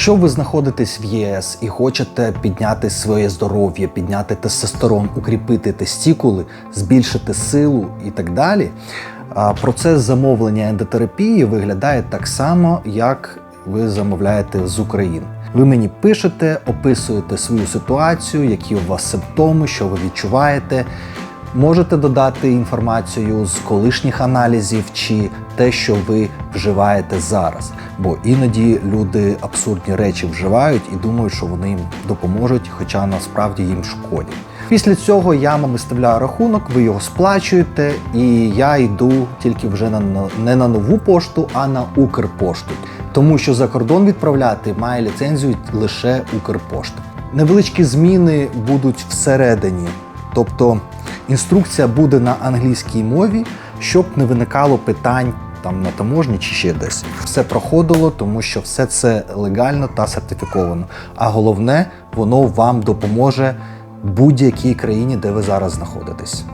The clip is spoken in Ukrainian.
Якщо ви знаходитесь в ЄС і хочете підняти своє здоров'я, підняти тестостерон, укріпити тестікули, збільшити силу і так далі, процес замовлення ендотерапії виглядає так само, як ви замовляєте з України. Ви мені пишете, описуєте свою ситуацію, які у вас симптоми, що ви відчуваєте. Можете додати інформацію з колишніх аналізів чи те, що ви вживаєте зараз. Бо іноді люди абсурдні речі вживають і думають, що вони їм допоможуть, хоча насправді їм шкодять. Після цього я вам виставляю рахунок, ви його сплачуєте, і я йду тільки вже на не на нову пошту, а на Укрпошту. Тому що за кордон відправляти має ліцензію лише Укрпошта. Невеличкі зміни будуть всередині, тобто інструкція буде на англійській мові, щоб не виникало питань там на таможні чи ще десь. Все проходило, тому що все це легально та сертифіковано. А головне, воно вам допоможе будь-якій країні, де ви зараз знаходитесь.